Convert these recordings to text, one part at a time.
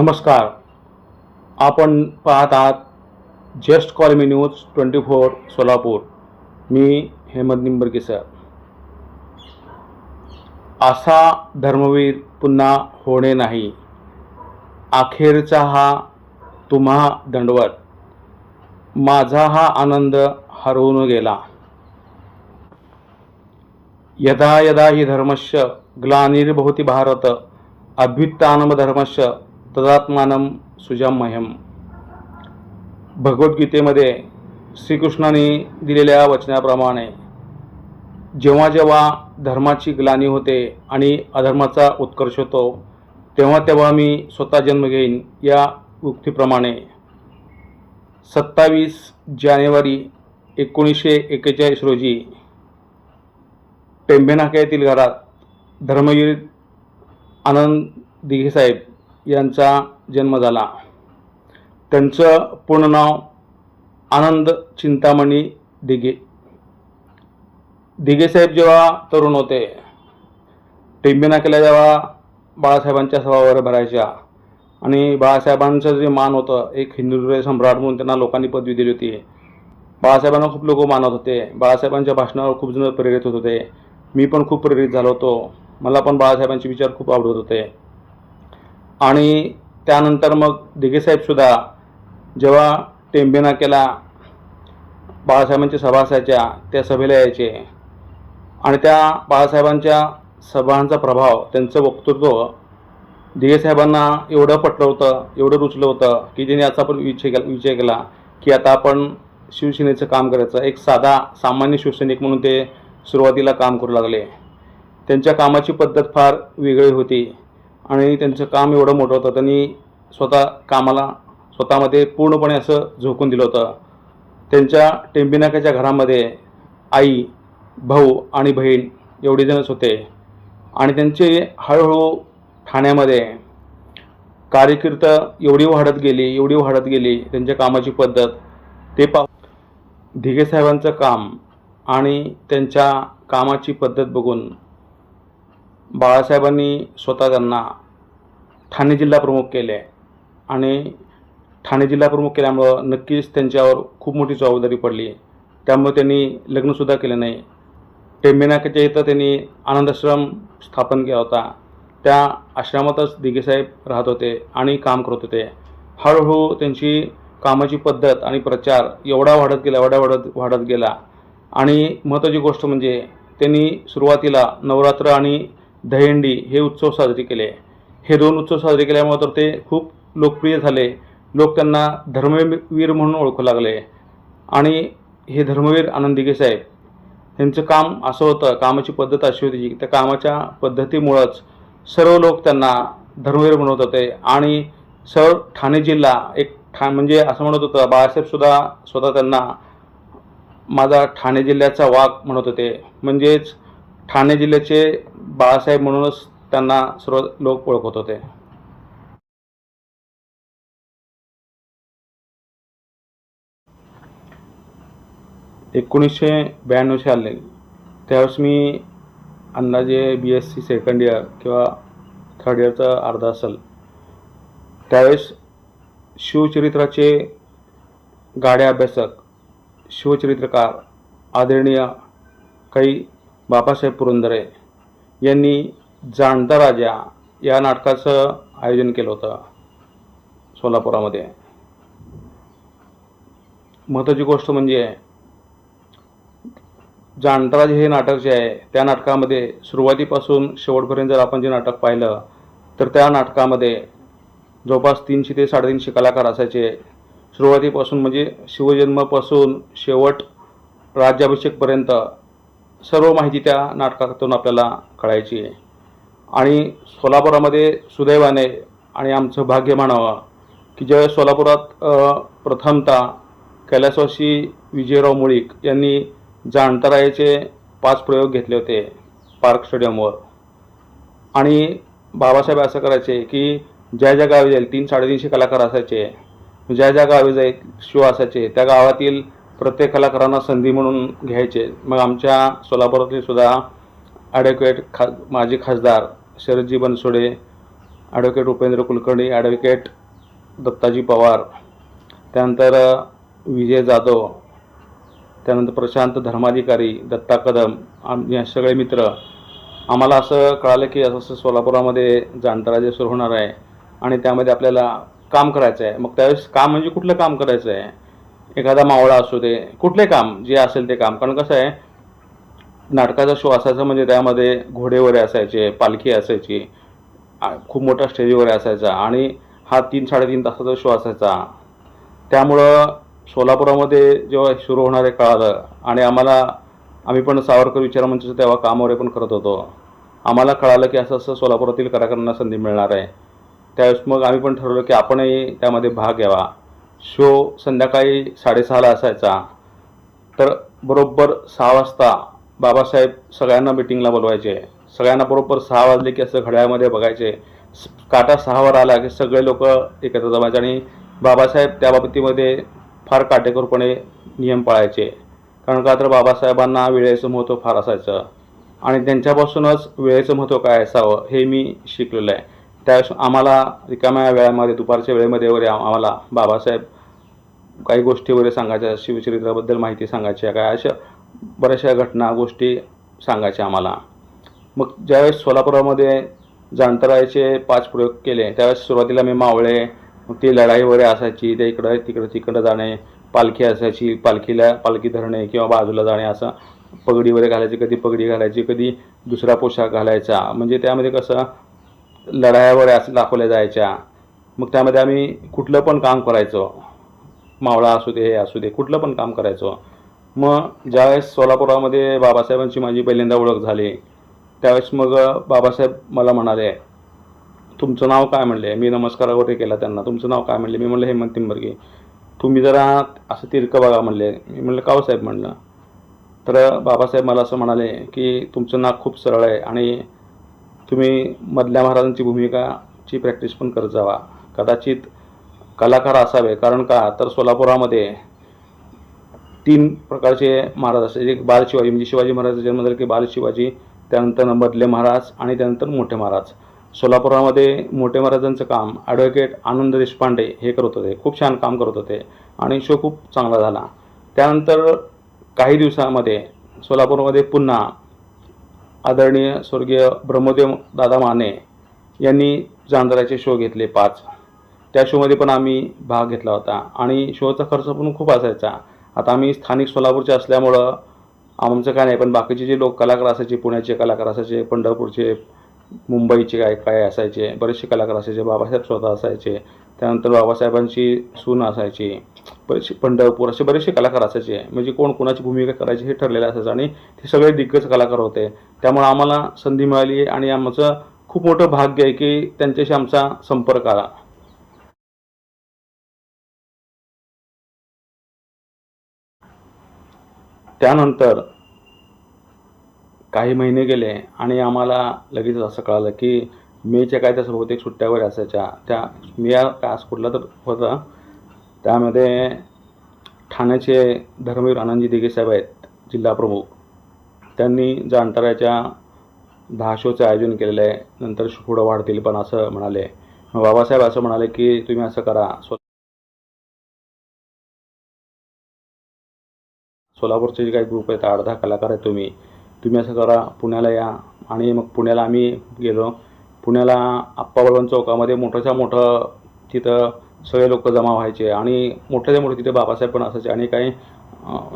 नमस्कार. आपण पाहत आहात just call me news twenty four Solapur. मी हेमंत निंबर्गे सर. असा धर्मवीर पुन्हा होणे नाही. अखेरचा हा तुम्हा दंडवत. माझा हा आनंद हरवून गेला. यदा यदा हि धर्मस्य ग्लानिर्भवती भारत अभ्युत्थानम तदात्मानम सुजाम सुजाम्यहम भगवद्गीतेमध्ये श्रीकृष्णाने दिलेल्या वचनाप्रमाणे जेव्हा जेव्हा धर्माची ग्लानी होते आणि अधर्माचा उत्कर्ष होतो तेव्हा तेव्हा मी स्वतः जन्म घेईन या उक्तीप्रमाणे सत्तावीस जानेवारी एकोणीसशे एक्केचाळीस रोजी टेंबेनाका घरात धर्मवीर आनंद दिघेसाहेब यांचा जन्म झाला. त्यांचं पूर्ण नाव आनंद चिंतामणी दिघे. दिघेसाहेब जेव्हा तरुण होते टेंबेनाक्याला जेव्हा बाळासाहेबांच्या सभावर भरायच्या. आणि बाळासाहेबांचं जे मान होतं एक हिंदू सम्राट म्हणून त्यांना लोकांनी पदवी दिली होती. बाळासाहेबांना खूप लोक मानत होते. बाळासाहेबांच्या भाषणावर खूप जण प्रेरित होत होते. मी पण खूप प्रेरित झालो होतो. मला पण बाळासाहेबांचे विचार खूप आवडत होते. आणि त्यानंतर मग दिघेसाहेबसुद्धा जेव्हा टेंबेनाक्याला बाळासाहेबांच्या सभा असायच्या त्या सभेला यायचे. आणि त्या बाळासाहेबांच्या सभांचा प्रभाव त्यांचं वक्तृत्व दिघेसाहेबांना एवढं पटलं होतं एवढं रुचलं होतं की त्यांनी याचा पण विचार केला विचार केला की आता आपण शिवसेनेचं काम करायचं. एक साधा सामान्य शिवसैनिक म्हणून ते सुरुवातीला काम करू लागले. त्यांच्या कामाची पद्धत फार वेगळी होती. आणि त्यांचं काम एवढं मोठं होतं त्यांनी स्वतः कामाला स्वतःमध्ये पूर्णपणे असं झोकून दिलं होतं. त्यांच्या टेंबिनाकाच्या घरामध्ये आई भाऊ आणि बहीण एवढेजणच होते. आणि त्यांचे हळूहळू ठाण्यामध्ये कार्यकीर्त एवढी वाढत गेली एवढी वाढत गेली त्यांच्या कामाची पद्धत ते पा ढिगे साहेबांचं काम आणि त्यांच्या कामाची पद्धत बघून बाळासाहेबांनी स्वतः त्यांना ठाणे जिल्हा प्रमुख केले. आणि ठाणे जिल्हा प्रमुख केल्यामुळं नक्कीच त्यांच्यावर खूप मोठी जबाबदारी पडली. त्यामुळे त्यांनी लग्नसुद्धा केलं नाही. टेंबेनाकाच्या इथं त्यांनी आनंदाश्रम स्थापन केला होता. त्या आश्रमातच दिघेसाहेब राहत होते आणि काम करत होते. हळूहळू त्यांची कामाची पद्धत आणि प्रचार एवढा वाढत गेला एवढा वाढत वाढत गेला. आणि महत्त्वाची गोष्ट म्हणजे त्यांनी सुरुवातीला नवरात्र आणि दहीहंडी हे उत्सव साजरे केले. हे दोन उत्सव साजरे केल्यामुळे तर ते खूप लोकप्रिय झाले. लोक त्यांना धर्मवीर म्हणून ओळखू लागले. आणि हे धर्मवीर आनंदिगे साहेब यांचं काम असं होतं कामाची पद्धत अशी होती की त्या कामाच्या पद्धतीमुळंच सर्व लोक त्यांना धर्मवीर म्हणत होते. आणि सर्व ठाणे जिल्हा एक ठा म्हणजे असं म्हणत होतं बाळासाहेबसुद्धा स्वतः त्यांना माझा ठाणे जिल्ह्याचा वाघ म्हणत होते. म्हणजेच ठाणे जिल्ह्याचे बाळासाहेब म्हणूनच त्यांना सर्व लोक ओळखत होते. एकोणीसशे ब्याण्णवशे आले त्यावेळेस मी अंदाजे B S C second year किंवा थर्ड इयरचा अर्धा असेल. त्यावेळेस शिवचरित्राचे गाड्या अभ्यासक शिवचरित्रकार आदरणीय काही बाबासाहेब पुरंदरे यांनी जाणता राजा या नाटकाचं आयोजन केलं होतं सोलापुरामध्ये. महत्त्वाची गोष्ट म्हणजे जाणता राजा हे नाटक जे आहे त्या नाटकामध्ये सुरुवातीपासून शेवटपर्यंत जर आपण जे नाटक पाहिलं तर त्या नाटकामध्ये जवळपास तीनशे ते साडेतीनशे कलाकार असायचे. सुरुवातीपासून म्हणजे शिवजन्मापासून शेवट राज्याभिषेकपर्यंत सर्व माहिती त्या नाटकातून आपल्याला कळायची आहे. आणि सोलापुरामध्ये सुदैवाने आणि आमचं भाग्य म्हणावं की ज्या सोलापुरात प्रथमतः कैलासवासी विजयराव मुळीक यांनी जाणतारायाचे पाच प्रयोग घेतले होते पार्क स्टेडियमवर. आणि बाबासाहेब असं करायचे की ज्या ज्या गावी जाईल तीन साडेतीनशे कलाकार असायचे ज्या ज्या गावी जाईल शो असायचे त्या गावातील प्रत्येक कलाकारांना संधी म्हणून घ्यायचे. मग आमच्या सोलापुरातले सुद्धा ॲडव्होकेट खा माजी खासदार शरदजी बनसोडे ॲडव्होकेट उपेंद्र कुलकर्णी ॲडव्होकेट दत्ताजी पवार त्यानंतर विजय जाधव त्यानंतर प्रशांत धर्माधिकारी दत्ता कदम आम या सगळे मित्र. आम्हाला असं कळालं की असं असं सोलापुरामध्ये जाणताराजे सुरू होणार आहे आणि त्यामध्ये आपल्याला काम करायचं आहे मग त्यावेळेस काम म्हणजे कुठलं काम करायचं आहे एखादा मावळा असू दे कुठले काम जे असेल ते काम. कारण कसं आहे नाटकाचा शो असायचा म्हणजे त्यामध्ये घोडे वगैरे असायचे पालखी असायची खूप मोठा स्टेज वगैरे असायचा आणि हा तीन साडेतीन तासाचा शो असायचा. त्यामुळं सोलापुरामध्ये जेव्हा सुरू होणारे कळालं आणि आम्हाला आम्ही पण सावरकर विचार विचारमंचाचं तेव्हा काम वगैरे पण करत होतो. आम्हाला कळालं की असं असं सोलापुरातील कलाकारांना संधी मिळणार आहे. त्यावेळेस मग आम्ही पण ठरवलं की आपणही त्यामध्ये भाग घ्यावा. शो संध्याकाळी साडेसहाला असायचा. तर बरोबर सहा वाजता बाबासाहेब सगळ्यांना मिटिंगला बोलवायचे. सगळ्यांना बरोबर सहा वाजले की असं घड्याळमध्ये बघायचे. काटा सहावर आला की सगळे लोक एकत्र जमायचे आणि बाबासाहेब त्या बाबतीमध्ये फार काटेकोरपणे नियम पाळायचे. कारण का तर बाबासाहेबांना वेळेचं महत्त्व फार असायचं. आणि त्यांच्यापासूनच वेळेचं महत्त्व काय असावं हे मी शिकलेलं आहे. त्यावेळेस आम्हाला रिकाम्या वेळामध्ये दुपारच्या वेळेमध्ये वगैरे आम्हाला बाबासाहेब काही गोष्टी वगैरे सांगायच्या शिवचरित्राबद्दल माहिती सांगायच्या काय अशा बऱ्याचशा घटना गोष्टी सांगायच्या आम्हाला. मग ज्यावेळेस सोलापुरामध्ये जाणतरायचे पाच प्रयोग केले त्यावेळेस सुरुवातीला मी मावळे मग ती लढाई वगैरे असायची त्या इकडं तिकडं तिकडं जाणे पालखी असायची पालखीला पालखी धरणे किंवा बाजूला जाणे असं पगडी वगैरे घालायची कधी पगडी घालायची कधी दुसरा पोशाख घालायचा. म्हणजे त्यामध्ये कसं लढायावर वगैरे असं दाखवल्या जायच्या. मग त्यामध्ये आम्ही कुठलं पण काम करायचो. मावळा असू दे हे असू दे कुठलं पण काम करायचो. मग ज्यावेळेस सोलापुरामध्ये बाबासाहेबांची माझी पहिल्यांदा ओळख झाली त्यावेळेस मग बाबासाहेब मला म्हणाले तुमचं नाव काय? म्हणले मी नमस्कार वगैरे केला त्यांना. तुमचं नाव काय? म्हणले मी म्हणलं हेमंत तिंबर्गे तुम्ही जरा असं तिरकं बघा म्हणले. मी म्हणलं काव साहेब? म्हणलं. तर बाबासाहेब मला असं म्हणाले की तुमचं नाक खूप सरळ आहे आणि तुम्ही मधल्या महाराजांची भूमिकाची प्रॅक्टिस पण करत जावा. कदाचित कलाकार असावे. कारण का? तर सोलापुरामध्ये तीन प्रकारचे महाराज असायचे एक बाल शिवाजी म्हणजे शिवाजी महाराजांचा जन्म झाला की बाल शिवाजी त्यानंतर मधले महाराज आणि त्यानंतर मोठे महाराज. सोलापुरामध्ये मोठे महाराजांचं काम ॲडव्होकेट आनंद देशपांडे हे करत होते. खूप छान काम करत होते आणि शो खूप चांगला झाला. त्यानंतर काही दिवसामध्ये सोलापूरमध्ये पुन्हा आदरणीय स्वर्गीय ब्रह्मदेव दादा माने यांनी जांजराचे शो घेतले पाच. त्या शोमध्ये पण आम्ही भाग घेतला होता आणि शोचा खर्च पण खूप असायचा. आता आम्ही स्थानिक सोलापूरचे असल्यामुळं आमचं काय नाही पण बाकीचे जे लोक कलाकार असायचे पुण्याचे कलाकार असायचे पंढरपूरचे मुंबईचे काय काय असायचे बरेचसे कलाकार असायचे बाबासाहेब स्वतः असायचे त्यानंतर बाबासाहेबांची सून असायची बरेचसे पंढरपूर असे बरेचसे कलाकार असायचे. म्हणजे कोण कोणाची भूमिका करायची हे ठरलेलं असायचं आणि ते सगळे दिग्गज कलाकार होते. त्यामुळे आम्हाला संधी मिळाली आणि आमचं खूप मोठं भाग्य आहे की त्यांच्याशी आमचा संपर्क आला. त्यानंतर काही महिने गेले आणि आम्हाला लगेच असं कळालं की मेच्या काय तसं बहुतेक सुट्ट्यावर असायच्या. त्या मे कास कुठला तर होता. त्यामध्ये ठाण्याचे धर्मवीर आनंदजी दिघे साहेब आहेत जिल्हा प्रमुख. त्यांनी जाणताऱ्याच्या दहा शोचं आयोजन केलेलं आहे नंतर पुढं वाढतील पण असं म्हणाले. बाबासाहेब असं म्हणाले की तुम्ही असं करा. सो सोलापूरचे जे काही ग्रुप आहेत आठ दहा कलाकार आहेत तुम्ही. तुम्ही असं करा पुण्याला या. आणि मग पुण्याला आम्ही गेलो. पुण्याला आप्पा बळवंत चौकामध्ये मोठंच्या मोठं तिथं सगळे लोक जमा व्हायचे आणि मोठ्याच्या मोठे तिथे बाबासाहेब पण असायचे आणि काही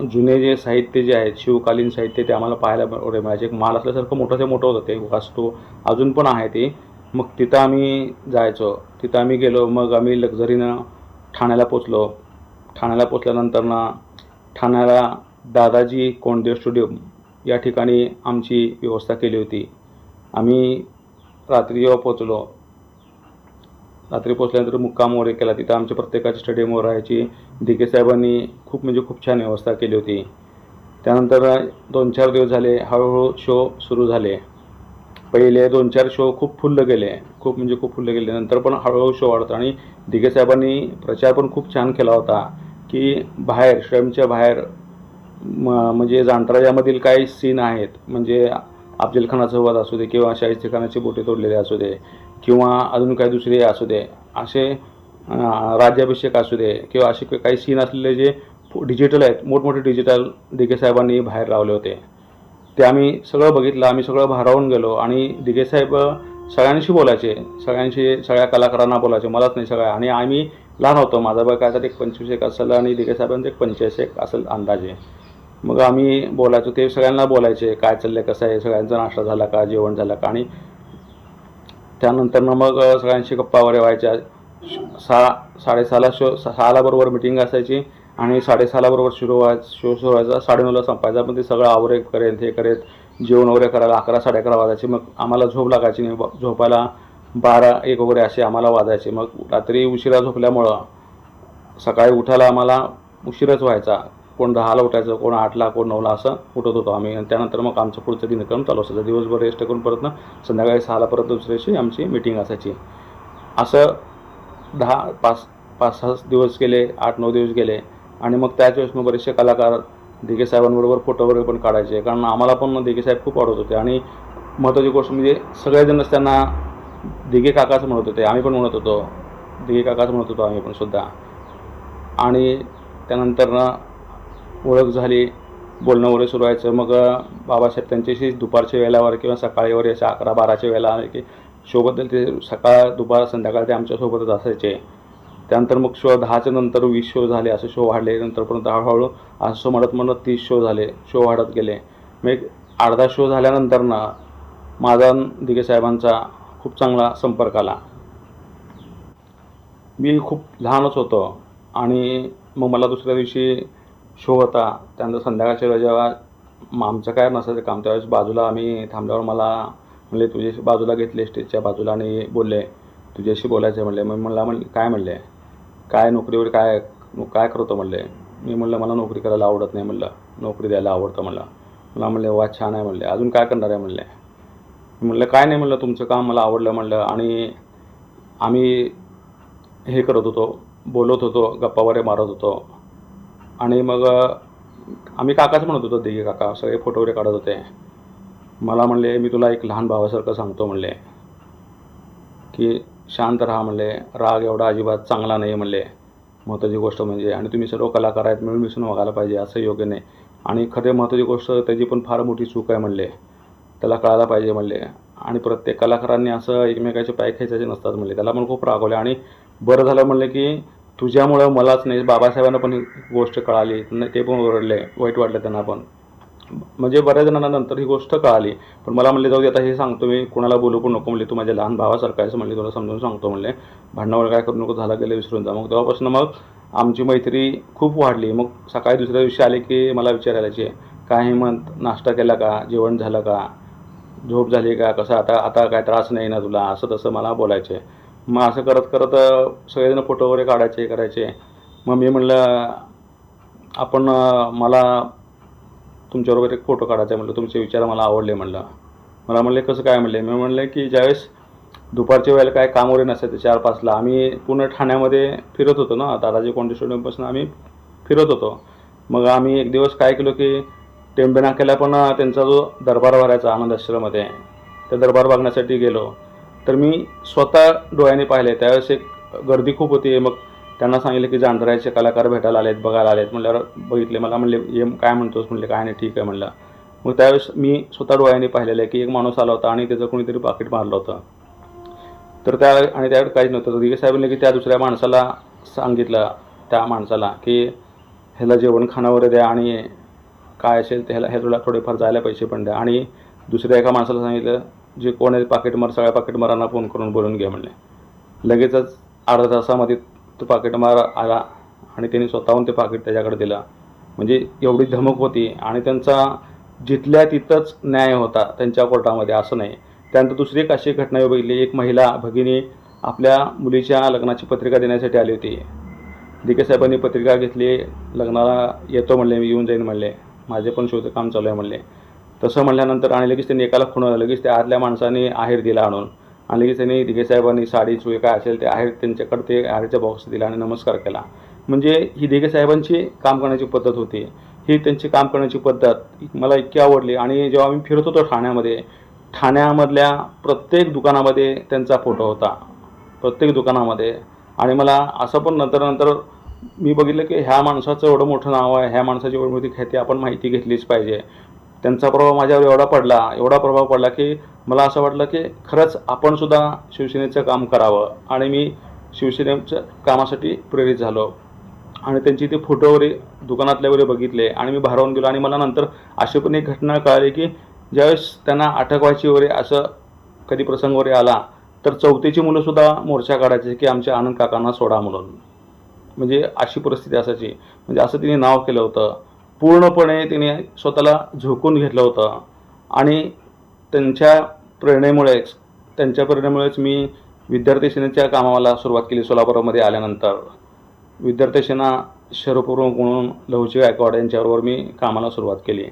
जुने जे साहित्य जे आहेत शिवकालीन साहित्य ते आम्हाला पाहायला वगैरे मिळायचे. एक माल असल्यासारखं मोठंच्या मोठं होतं ते वास्तू अजून पण आहे ते. मग तिथं आम्ही जायचो. तिथं आम्ही गेलो मग आम्ही लक्झरीनं ठाण्याला पोचलो. ठाण्याला पोचल्यानंतर ना ठाण्याला दादाजी कोंडदेव स्टुडिओ या ठिकाणी आमची व्यवस्था केली होती. आम्ही रात्री जेव्हा पोचलो रात्री पोचल्यानंतर मुक्काम वगैरे केला. तिथं आमच्या प्रत्येकाच्या स्टेडियमवर राहायची दिघे साहेबांनी खूप म्हणजे खूप छान व्यवस्था केली होती. त्यानंतर दोन चार दिवस झाले हळूहळू शो सुरू झाले. पहिले दोन चार शो खूप फुल्ल गेले. खूप म्हणजे खूप फुल्ल गेले. नंतर पण हळूहळू शो वाढतो आणि दिघे साहेबांनी प्रचार पण खूप छान केला होता की बाहेर श्रमच्या बाहेर म म्हणजे जांतराजामधील काही सीन आहेत. म्हणजे अफजलखानाचं वध वाद असू दे किंवा शाहिस्ते खानाचे बोटे तोडलेले असू दे किंवा अजून काही दुसरे असू दे असे राज्याभिषेक असू दे किंवा असे काही- सीन असलेले जे डिजिटल आहेत मोठमोठे डिजिटल दिघे साहेबांनी बाहेर लावले होते. ते आम्ही सगळं बघितलं आम्ही सगळं भारावून गेलो आणि दिघे साहेब सगळ्यांशी बोलायचे सगळ्यांशी सगळ्या कलाकारांना बोलायचे मलाच नाही सगळ्या. आणि आम्ही लहान होतो माझा बघ काय तर एक पंचवीस एक असेल आणि दिघे साहेबांचं एक पंचवीस एक असेल अंदाजे. मग आम्ही बोलायचो ते सगळ्यांना बोलायचे काय चाललं कसं आहे सगळ्यांचा नाश्ता झाला का जेवण झालं का? आणि त्यानंतरनं मग सगळ्यांशी गप्पा वगैरे व्हायच्या. श- सहा साडेसहाला शो सहाला बरोबर मिटिंग असायची आणि साडेसहाला बरोबर सुरू व्हायचं शो सुरू व्हायचा. साडेनऊला संपायचा पण ते सगळं आवरे करेन हे करेत जेवण वगैरे करायला अकरा साडे अकरा वाजायचे. मग आम्हाला झोप लागायची नाही. झोपायला बारा एक वगैरे असे आम्हाला वाजायचे. मग रात्री उशिरा झोपल्यामुळं सकाळी उठायला आम्हाला उशीरच व्हायचा. कोण दहाला उठायचं कोण आठला कोण नऊला असं उठत होतो आम्ही. आणि त्यानंतर मग आमचं पुढचं दिनक्रम चालू असायचं. दिवसभर रेस्ट करून परत ना संध्याकाळी सहाला परत दुसऱ्या दिवशी आमची मिटिंग असायची. असं दहा पाच पाच सहा दिवस गेले आठ नऊ दिवस गेले. आणि मग त्याच वेळेस मग बरेचसे कलाकार दिघे साहेबांबरोबर फोटो वगैरे पण काढायचे. कारण आम्हाला पण दिघे साहेब खूप आवडत होते. आणि महत्त्वाची गोष्ट म्हणजे सगळेजणच त्यांना दिघे काकाच म्हणत होते. आम्ही पण म्हणत होतो. दिघे काकाच म्हणत होतो आम्ही पण सुद्धा. आणि त्यानंतर ना ओळख झाली बोलणं वगैरे सुरू व्हायचं. मग बाबासाहेब त्यांच्याशी दुपारच्या वेळेवर किंवा सकाळीवर याच्या अशा अकरा बाराच्या वेळेला आले की शोबद्दल ते सकाळ दुपार संध्याकाळ ते आमच्यासोबतच असायचे. त्यानंतर मग शो दहाच्या नंतर वीस शो झाले असे शो वाढले. नंतरपर्यंत हळूहळू असं म्हणत म्हणत तीस शो झाले शो वाढत गेले. मग एक अर्धा शो झाल्यानंतर ना माझा दिगे साहेबांचा खूप चांगला संपर्क आला. मी खूप लहानच होतो आणि मग मला दुसऱ्या दिवशी शो होता. त्यानंतर संध्याकाळच्या वेळेला जेव्हा मग आमचं काय नसायचं काम त्यावेळेस बाजूला आम्ही थांबल्यावर मला म्हणले तुझ्याशी बाजूला घेतले स्टेजच्या बाजूला आणि बोलले तुझ्याशी बोलायचं म्हणले. मग मला म्हणले काय म्हणले? काय नोकरीवर काय काय करतो म्हणले? मी म्हणलं मला नोकरी करायला आवडत नाही म्हणलं. नोकरी द्यायला आवडतं म्हणलं. मला म्हणले वा छान आहे म्हणले. अजून काय करणार आहे म्हणले? म्हणलं काय नाही म्हणलं तुमचं काम मला आवडलं म्हणलं आणि आम्ही हे करत होतो बोलत होतो गप्पा वगैरे मारत होतो. आणि मग आम्ही काकाच म्हणत होतो दिघे काका सगळे फोटो वगैरे काढत होते. मला म्हणले मी तुला एक लहान भावासारखं सांगतो म्हणले. की शांत राहा म्हणले. राग एवढा अजिबात चांगला नाही म्हणले. महत्त्वाची गोष्ट म्हणजे आणि तुम्ही सर्व कलाकार आहेत मिळून मिसळून वागायला पाहिजे असं योग्य नाही. आणि खरे महत्त्वाची गोष्ट त्याची पण फार मोठी चूक आहे म्हणले. त्याला कळायला पाहिजे म्हणले. आणि प्रत्येक कलाकारांनी असं एकमेकाचे पाय खेचायचे नसतात म्हणले. त्याला पण खूप रागवले आणि बरं झालं म्हणले की तुझ्यामुळं मलाच नाही बाबासाहेबांना पण ही गोष्ट कळाली ते पण ओरडले वाईट वाटलं त्यांना पण. म्हणजे बऱ्याच जणांना नंतर ही गोष्ट कळाली पण मला म्हणले जाऊ दे आता हे सांगतो मी कोणाला बोलू पण नको म्हणले तू माझ्या लहान भावासारखा आहेस म्हणले तुला समजून सांगतो म्हणले. भांडणावर काय करू नको झालं गेलं विसरून जा. मग तेव्हापासून मग आमची मैत्री खूप वाढली. मग सकाळी दुसऱ्या दिवशी आले की मला विचारायला काय म्हणत नाश्ता केला का? जेवण झालं का? झोप झाली का? कसं? आता आता काय त्रास नाही ना तुला? असं तसं मला बोलायचे. मग असं करत करत सगळेजण फोटो वगैरे काढायचे करायचे. मग मी म्हणलं आपण मला तुमच्याबरोबर एक फोटो काढायचा म्हणलं तुमचे विचार मला आवडले म्हणलं. मला म्हणले कसं काय म्हणले? मी म्हणले की ज्यावेळेस दुपारच्या वेळेला काय काम वगैरे नसायचं चार पाचला आम्ही पूर्ण ठाण्यामध्ये फिरत होतो ना दादाजी कोंडे स्टेडियमपासून आम्ही फिरत होतो. मग आम्ही एक दिवस काय केलो की टेंबे नाक्याला पण त्यांचा जो दरबार भरायचा आनंद आश्रममध्ये त्या दरबार बघण्यासाठी गेलो. तर मी स्वतः डोळ्याने पाहिले. त्यावेळेस एक गर्दी खूप होती. मग त्यांना सांगितलं की जांढरायचे कलाकार भेटायला आलेत बघायला आलेत म्हणल्यावर बघितले. मला म्हणले ये काय म्हणतोस? म्हणले काय नाही ठीक आहे म्हणलं. मग त्यावेळेस मी स्वतः डोळ्याने पाहिलेलं आहे की एक माणूस आला होता आणि त्याचं कोणीतरी पाकिट मारलं होतं. तर त्या आणि त्यावेळी काहीच नव्हतं. तर दिगे साहेबांनी की त्या दुसऱ्या माणसाला सांगितलं त्या माणसाला की ह्याला जेवण खाणं वगैरे द्या आणि काय असेल ते ह्याला तुला थोडेफार जायला पैसे पण द्या. आणि दुसऱ्या एका माणसाला सांगितलं जे कोण आहे पाकिटमार सगळ्या पाकिटमारांना फोन करून बोलून घ्या म्हणले. लगेचच अर्धा तासामध्ये तो पाकिटमार आला आणि त्यांनी स्वतःहून ते पाकिट त्याच्याकडे दिलं. म्हणजे एवढी धमक होती आणि त्यांचा जिथल्या तिथंच न्याय होता त्यांच्या कोर्टामध्ये असं नाही. त्यानंतर दुसरी एक अशी घटना बघितली एक महिला भगिनी आपल्या मुलीच्या लग्नाची पत्रिका देण्यासाठी आली होती. दिके साहेबांनी पत्रिका घेतली लग्नाला येतो म्हणले मी येऊन जाईन म्हणले माझे पण शोचं काम चालू आहे म्हणले. तसं म्हणल्यानंतर आणि लगेच त्यांनी एकाला खुणवलं लगेच त्या आतल्या माणसाने आहेर दिला आणून. आणि लगेच त्यांनी दिघेसाहेबांनी साडी चुई काय असेल ते आहेर त्यांच्याकडे ते आहेरचा बॉक्स दिला आणि नमस्कार केला. म्हणजे ही दिघेसाहेबांची काम करण्याची पद्धत होती. ही त्यांची काम करण्याची पद्धत मला इतकी आवडली. आणि जेव्हा आम्ही फिरत होतो ठाण्यामध्ये ठाण्यामधल्या प्रत्येक दुकानामध्ये त्यांचा फोटो होता. प्रत्येक दुकानामध्ये. आणि मला असं पण नंतर नंतर मी बघितलं की ह्या माणसाचं एवढं मोठं नाव आहे ह्या माणसाची एवढी मोठी ख्याती आपण माहिती घेतलीच पाहिजे. त्यांचा प्रभाव माझ्यावर एवढा पडला एवढा प्रभाव पडला की मला असं वाटलं की खरंच आपणसुद्धा शिवसेनेचं काम करावं आणि मी शिवसेनेच्या कामासाठी प्रेरित झालो. आणि त्यांची ते फोटो वगैरे दुकानातले वगैरे बघितले आणि मी भारावून गेलो आणि मला नंतर अशी पण एक घटना कळाली की ज्यावेळेस त्यांना अटक व्हायची वगैरे असं कधी प्रसंग वगैरे आला तर चौथीची मुलंसुद्धा मोर्चा काढायचे की आमच्या आनंद काकांना सोडा म्हणून. म्हणजे अशी परिस्थिती असायची. म्हणजे असं तिने नाव केलं होतं. पूर्णपणे तिने स्वतःला झोकून घेतलं होतं. आणि त्यांच्या प्रेरणेमुळेच त्यांच्या प्रेरणेमुळेच मी विद्यार्थी सेनेच्या कामाला सुरुवात केली सोलापूरमध्ये आल्यानंतर. विद्यार्थी सेना शहरप्रमुख म्हणून लहुजी गायकवाड यांच्याबरोबर मी कामाला सुरुवात केली.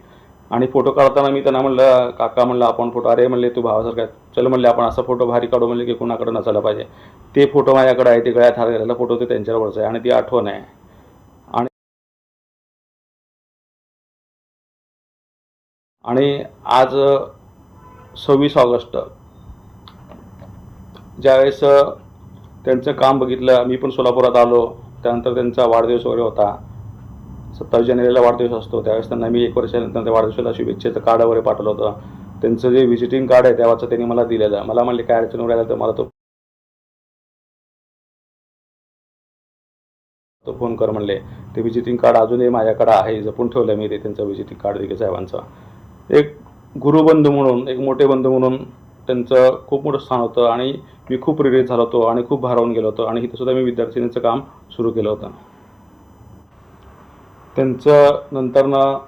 आणि फोटो काढताना मी त्यांना म्हणलं काका म्हणलं आपण फोटो अरे म्हणले तू भावासारखा आहे. चल म्हणले आपण असा फोटो भारी काढू म्हणले की कुणाकडे नसायला पाहिजे. ते फोटो माझ्याकडे आहे ते गळ्यात हात घालायला फोटो ते त्यांच्यावरच आहे आणि ती आठवण आहे. आणि आज सव्वीस ऑगस्ट. ज्यावेळेस त्यांचं काम बघितलं मी पण सोलापुरात आलो त्यानंतर त्यांचा वाढदिवस वगैरे होता. सत्तावीस जानेवारीला वाढदिवस असतो त्यावेळेस त्यांना मी एक वर्षानंतर त्या वाढदिवसाला शुभेच्छेचं कार्ड वगैरे पाठवलं होतं. त्यांचं जे व्हिजिटिंग कार्ड आहे तेव्हाचं त्यांनी मला दिलेलं. मला म्हणले काय अडचण उडायला तर मला तो तो फोन कर म्हणले. ते व्हिजिटिंग कार्ड अजूनही माझ्याकडे आहे जपून ठेवलं मी ते त्यांचं व्हिजिटिंग कार्ड दिघे साहेबांचं. एक गुरुबंधू म्हणून एक मोठे बंधू म्हणून त्यांचं खूप मोठं स्थान होतं आणि मी खूप प्रेरित झालो होतो आणि खूप भारावून गेलो होतो आणि इथंसुद्धा मी विद्यार्थिनीचं काम सुरू केलं होतं. त्यांचं नंतरनं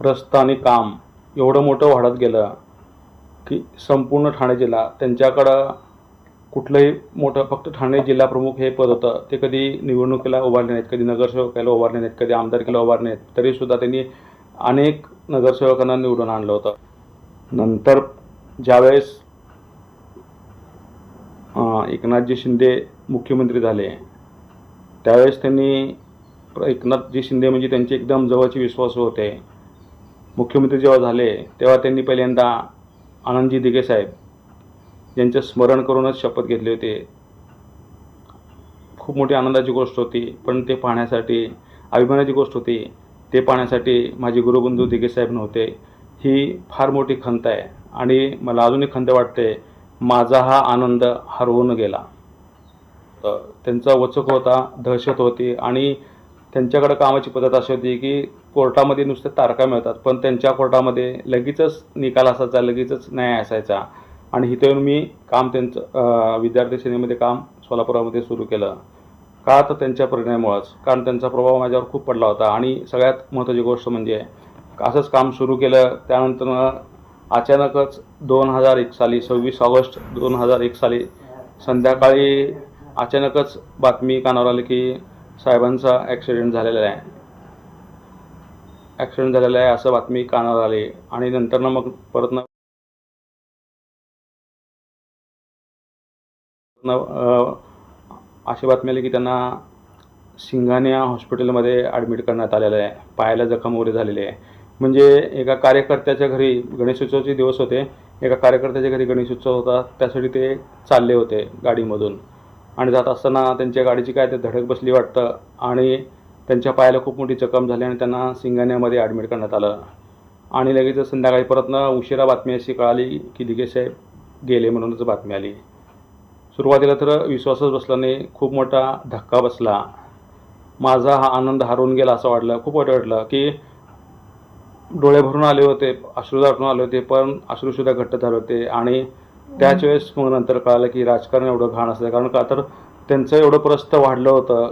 रस्ता आणि काम एवढं मोठं वाढत गेलं की संपूर्ण ठाणे जिल्हा त्यांच्याकडं कुठलंही मोठं फक्त ठाणे जिल्हा प्रमुख हे पद होतं ते कधी निवडणुकीला उभारले नाहीत कधी नगरसेवकाला उभारले नाहीत कधी आमदारकीला उभारले नाहीत तरीसुद्धा त्यांनी अनेक नगरसेवकांना निवडून आणलं होतं. नंतर ज्यावेळेस एकनाथजी शिंदे मुख्यमंत्री झाले त्यावेळेस त्यांनी एकनाथजी शिंदे म्हणजे त्यांचे एकदम जवळचे विश्वास होते. मुख्यमंत्री जेव्हा झाले तेव्हा त्यांनी पहिल्यांदा आनंदजी दिघे साहेब यांचं स्मरण करूनच शपथ घेतली होती. खूप मोठी आनंदाची गोष्ट होती पण ते पाहण्यासाठी अभिमानाची गोष्ट होती. ते पाहण्यासाठी माझे गुरुबंधू दिघे साहेब नव्हते. ही फार मोठी खंत आहे. आणि मला अजूनही खंत वाटते माझा हा आनंद हरवून गेला. तर त्यांचा वचक होता दहशत होती आणि त्यांच्याकडे कामाची पद्धत अशी होती की कोर्टामध्ये नुसते तारखा मिळतात पण त्यांच्या कोर्टामध्ये लगेचच निकाल असायचा लगेचच न्याय असायचा. आणि इथे येऊन मी काम त्यांचं विद्यार्थी सेनेमध्ये काम सोलापुरामध्ये सुरू केलं. का तर त्यांच्या प्रेरणेमुळंच कारण त्यांचा प्रभाव माझ्यावर खूप पडला होता. आणि सगळ्यात महत्त्वाची गोष्ट म्हणजे असंच काम सुरू केलं त्यानंतर अचानकच दोन हजार एक साली सव्वीस ऑगस्ट दोन हजार एक साली संध्याकाळी अचानकच बातमी कानावर आली की साहेबांचा ॲक्सिडेंट झालेला आहे. ॲक्सिडेंट झालेला आहे असं बातमी कानावर आली. आणि नंतर मग परत न अशी बातमी आली की त्यांना सिंघानिया हॉस्पिटलमध्ये ॲडमिट करण्यात आलेलं आहे. पायाला जखम वगैरे झालेली आहे. म्हणजे एका कार्यकर्त्याच्या घरी गणेशोत्सवाचे दिवस होते. एका कार्यकर्त्याच्या घरी गणेशोत्सव होता. त्यासाठी ते चालले होते गाडीमधून. आणि जात असताना त्यांच्या गाडीची काय ते धडक बसली वाटतं आणि त्यांच्या पायाला खूप मोठी जखम झाली आणि त्यांना सिंगाण्यामध्ये ॲडमिट करण्यात आलं. आणि लगेच संध्याकाळी परतनं उशिरा बातमी अशी कळाली की दिगे साहेब गेले म्हणूनच बातमी आली. सुरुवातीला तर विश्वासच बसला नाही. खूप मोठा धक्का बसला. माझा हा आनंद हरवून गेला असं वाटलं. खूप वाईट वाटलं की डोळे भरून आले होते अश्रू दाटून आले होते पण अश्रूसुद्धा घट्ट झाले होते. आणि त्याच वेळेस मग नंतर कळालं की राजकारण एवढं घाण असतं कारण का तर त्यांचं एवढं प्रस्थ वाढलं होतं.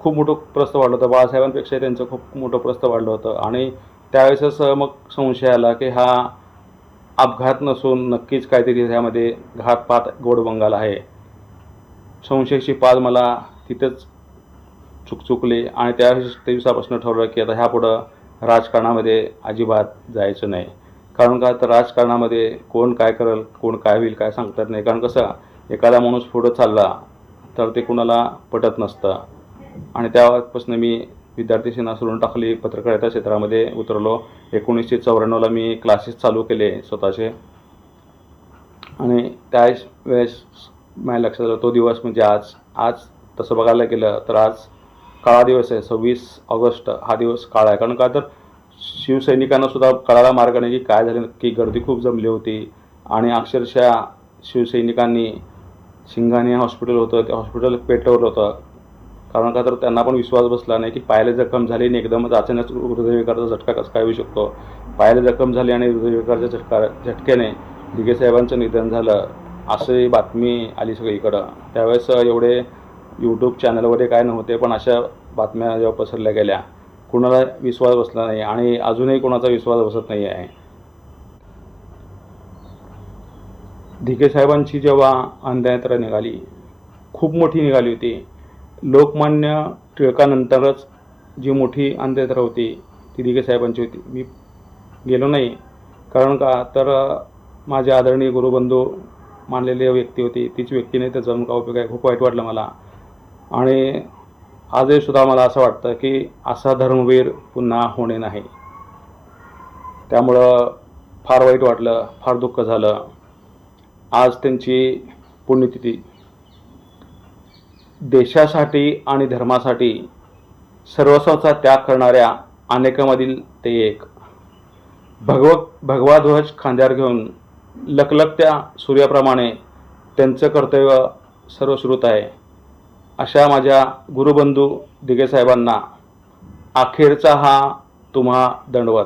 खूप मोठं प्रस्थ वाढलं होतं. बाळासाहेबांपेक्षा त्यांचं खूप मोठं प्रस्थ वाढलं होतं. आणि त्यावेळेसच मग संशय आला की हा अपघात नसून नक्कीच काहीतरी ह्यामध्ये घातपात गोड बंगाल आहे. संशयाची पाल मला तिथंच चुकचुकली आणि त्या त्या दिवसापासून ठरवलं की आता ह्यापुढं राजकारणामध्ये अजिबात जायचं नाही. कारण का? तर राजकारणामध्ये कोण काय करेल कोण काय होईल काय सांगता येत नाही. कारण कसं एखादा माणूस पुढं चालला तर ते कुणाला पटत नसतं. आणि त्यापासून मी विद्यार्थी सेना सोडून टाकली पत्रकारिता क्षेत्रामध्ये उतरलो. एकोणीसशे चौऱ्याण्णवला मी क्लासेस चालू केले स्वतःचे. आणि त्याच वेळेस माझ्या लक्षात आलं तो दिवस म्हणजे आज. आज तसं बघायला गेलं तर आज काळा दिवस आहे. सव्वीस ऑगस्ट हा दिवस काळा आहे. कारण का तर शिवसैनिकांना सुद्धा कळायला मार्ग नाही की काय झालं. की गर्दी खूप जमली होती. आणि अक्षरशः शिवसैनिकांनी शिंगाणे हॉस्पिटल होतं. ते हॉस्पिटल पेटवलं होतं. कारण का तर त्यांना पण विश्वास बसला नाही की पायाला जखम झाली आणि एकदमच अचानक हृदयविकाराचा झटका कसा काय येऊ शकतो? पायाला जखम झाली आणि हृदयविकाराच्या झटका झटक्याने दिघे साहेबांचं निधन झालं. अशी बातमी आली सगळीकडं. त्यावेळेस एवढे यूट्यूब चॅनल वगैरे काय नव्हते पण अशा बातम्या जेव्हा पसरल्या गेल्या कुणाला विश्वास बसला नाही आणि अजूनही कोणाचा विश्वास बसत नाही आहे. ढिगे साहेबांची जेव्हा अंधयात्रा निघाली खूप मोठी निघाली होती. लोकमान्य टिळकानंतरच जी मोठी अंधयात्रा होती ती दिघे साहेबांची होती. मी गेलो नाही कारण का तर माझे आदरणीय गुरुबंधू मानलेली व्यक्ती होती. तीच व्यक्तीने नाही तर का उपयोग आहे. खूप वाईट वाटलं मला. आणि आजही सुद्धा मला असं वाटतं की असा धर्मवीर पुन्हा होणे नाही. त्यामुळं फार वाईट वाटलं फार दुःख झालं. आज त्यांची पुण्यतिथी. देशासाठी आणि धर्मासाठी सर्वस्वाचा त्याग करणाऱ्या अनेकामधील ते एक. भगव भगवा ध्वज खांद्यावर घेऊन लखलखत्या सूर्याप्रमाणे त्यांचं कर्तव्य सर्वश्रुत आहे. अशा माझ्या गुरुबंधू दिगेसाहेबांना अखेरचा हा तुम्हा दंडवत.